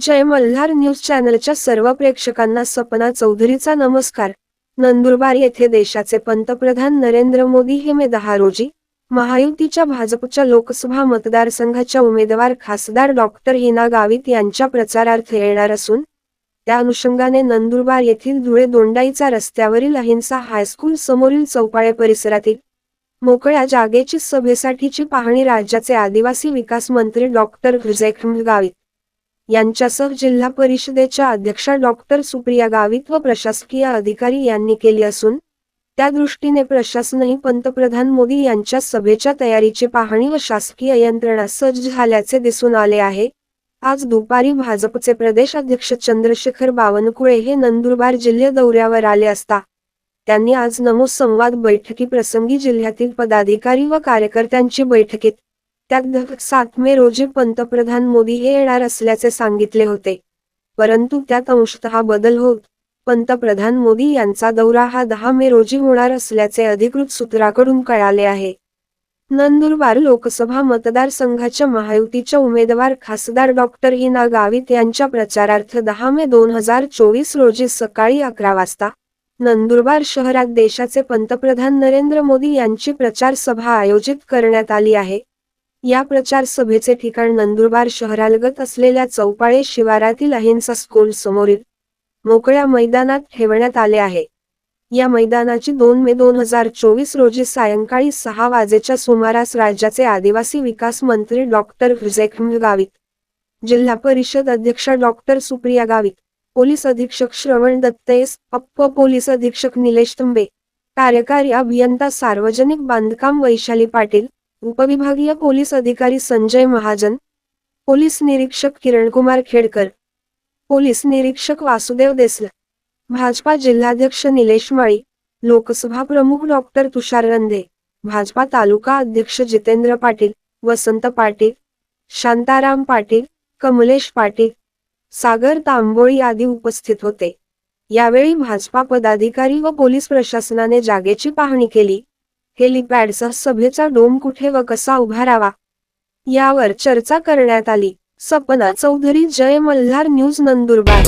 जय Malhar news चॅनलच्या सर्व प्रेक्षकांना सपना चौधरीचा नमस्कार. नंदुरबार येथे देशाचे पंतप्रधान नरेंद्र मोदी हे मे दहा रोजी महायुतीच्या भाजपच्या लोकसभा मतदारसंघाच्या उमेदवार खासदार डॉक्टर हिना गावित यांच्या प्रचारार्थ येणार असून त्या अनुषंगाने नंदुरबार येथील धुळे दोंडाईचा रस्त्यावरील अहिंसा हायस्कूल समोरील चौपाळे परिसरातील मोकळ्या जागेची सभेसाठीची पाहणी राज्याचे आदिवासी विकास मंत्री डॉक्टर विजय गावित यांच्यासह जिल्हा परिषदेच्या अध्यक्षा डॉक्टर सुप्रिया गावित व प्रशासकीय अधिकारी यांनी केली असून त्या दृष्टीने प्रशासनही पंतप्रधान मोदी यांच्या सभेच्या तयारीची पाहणी व शासकीय यंत्रणा सज्ज झाल्याचे दिसून आले आहे. आज दुपारी भाजपचे प्रदेश अध्यक्ष चंद्रशेखर बावनकुळे हे नंदुरबार जिल्हे दौऱ्यावर आले असता त्यांनी आज नमो संवाद बैठकीप्रसंगी जिल्ह्यातील पदाधिकारी व कार्यकर्त्यांची बैठकीत त्यात सात मे रोजी पंतप्रधान मोदी हे येणार असल्याचे सांगितले होते. परंतु त्यात अंशतः बदल होत पंतप्रधान मोदी यांचा दौरा हा दहा मे रोजी होणार असल्याचे अधिकृत सूत्राकडून कळाले आहे. नंदुरबार लोकसभा मतदारसंघाच्या महायुतीच्या उमेदवार खासदार डॉक्टर हिना गावित यांच्या प्रचारार्थ दहा मे दोन हजार चोवीस रोजी सकाळी अकरा वाजता नंदुरबार शहरात देशाचे पंतप्रधान नरेंद्र मोदी यांची प्रचार सभा आयोजित करण्यात आली आहे. या प्रचार सभेचे ठिकाण नंदुरबार शहरालगत असलेल्या चौपाळे शिवारातील अहिंसा स्कूल समोरील मोकळ्या मैदानात ठेवण्यात आले आहे. या मैदानाची दोन मे दोन हजार चोवीस रोजी सायंकाळी सहा वाजेच्या सुमारास राज्याचे आदिवासी विकास मंत्री डॉक्टर हुजेखम गावित जिल्हा परिषद अध्यक्ष डॉक्टर सुप्रिया गावित पोलीस अधीक्षक श्रवण दत्तेस अप्प पोलीस अधीक्षक निलेश तुंबे कार्यकारी अभियंता सार्वजनिक बांधकाम वैशाली पाटील उपविभागीय पोलीस अधिकारी संजय महाजन पोलीस निरीक्षक किरणकुमार खेडकर पोलीस निरीक्षक वासुदेव देसला भाजपा जिल्हाध्यक्ष निलेश माळी लोकसभा प्रमुख डॉक्टर तुषार रंधे भाजपा तालुका अध्यक्ष जितेंद्र पाटील वसंत पाटील शांताराम पाटील कमलेश पाटील सागर तांबोळी आदी उपस्थित होते. यावेळी भाजपा पदाधिकारी व पोलीस प्रशासनाने जागेची पाहणी केली. हेलिपॅडसह सभेचा डोम कुठे व कसा उभारावा? यावर चर्चा करण्यात आली. सपना चौधरी जय मल्हार न्यूज नंदुरबार.